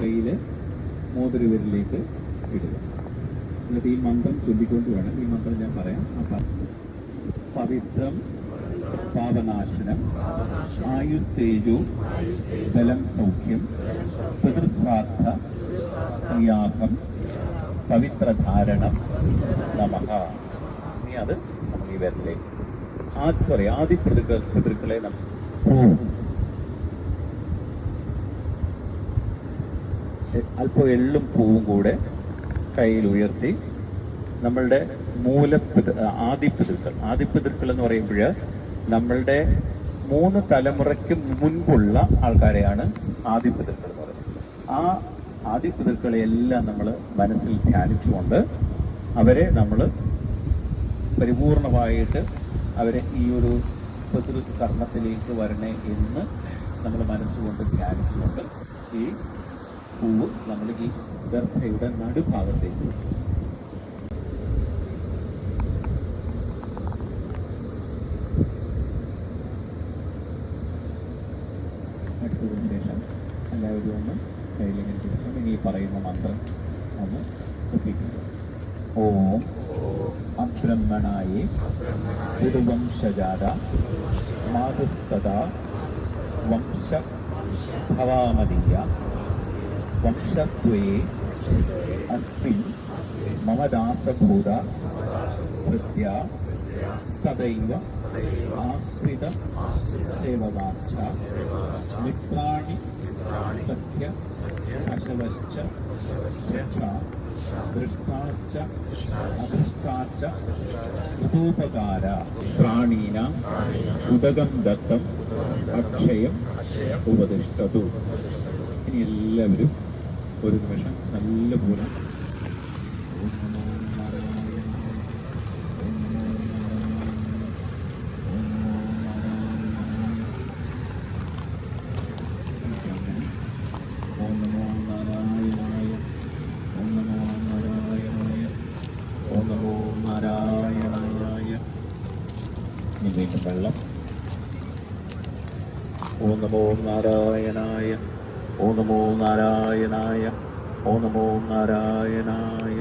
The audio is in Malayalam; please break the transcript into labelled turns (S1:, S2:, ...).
S1: കയ്യിൽ മോതിരവിരലേക്ക് ഇടുക. എന്നിട്ട് ഈ മന്ത്രം ചൊല്ലിക്കൊണ്ട് വേണം. ഈ മന്ത്രം ഞാൻ പറയാം. പവിത്രം പാപനാശനം ആയുസ് തേജു ബലം സൗഖ്യം പിതൃശ്രാദ്ധ യാഗം പവിത്രധാരണം നമഹ. ഇനി അത് ഈ വിരലിലേക്ക് ആ സോറി ആദ്യ പിതൃക്കൾ പിതൃക്കളെ അല്പം എള്ളും പൂവും കൂടെ കയ്യിൽ ഉയർത്തി നമ്മളുടെ മൂലപിത ആദിപിതൃക്കൾ ആദിപിതൃക്കൾ എന്ന് പറയുമ്പോൾ നമ്മളുടെ മൂന്ന് തലമുറയ്ക്ക് മുൻപുള്ള ആൾക്കാരെയാണ് ആദിപിതൃക്കൾ എന്ന് പറയുന്നത്. ആ ആദിപിതൃക്കളെ എല്ലാം നമ്മൾ മനസ്സിൽ ധ്യാനിച്ചുകൊണ്ട് അവരെ നമ്മൾ പരിപൂർണമായിട്ട് അവരെ ഈ ഒരു പിതൃ കർമ്മത്തിലേക്ക് വരണേ എന്ന് നമ്മൾ മനസ്സുകൊണ്ട് ധ്യാനിച്ചുകൊണ്ട് ഈ പൂവ് നമ്മൾ ഈ ഗർഭയുടെ നടുഭാഗത്തേക്ക് ഓ ഓം അബ്രഹ്മണായേ ഋതുവംശജാത മാതുസ്തത വംശ ഭവാമതീയ വംശദ്വയേ അസ്മിൻ മമ ദാസഭൂത ഭൃത്യ തദൈവ ആശ്രിത സേവവാച്ച മിത്രാണി സഖ്യ പശവശ്ച ദൃഷ്ടാശ്ച അദൃഷ്ടാശ്ച ഉദകം ദത്തം അക്ഷയം ഉപദിഷ്ടതു ഇനി എല്ലാവരും ഒരു നിമിഷം നല്ല പോലെ നമോ നാരായണായ. ഇനി വെള്ളം. ഓം നമോ നാരായണായ ഓം നമോ നാരായണായ ഓം നമോ നാരായണായ.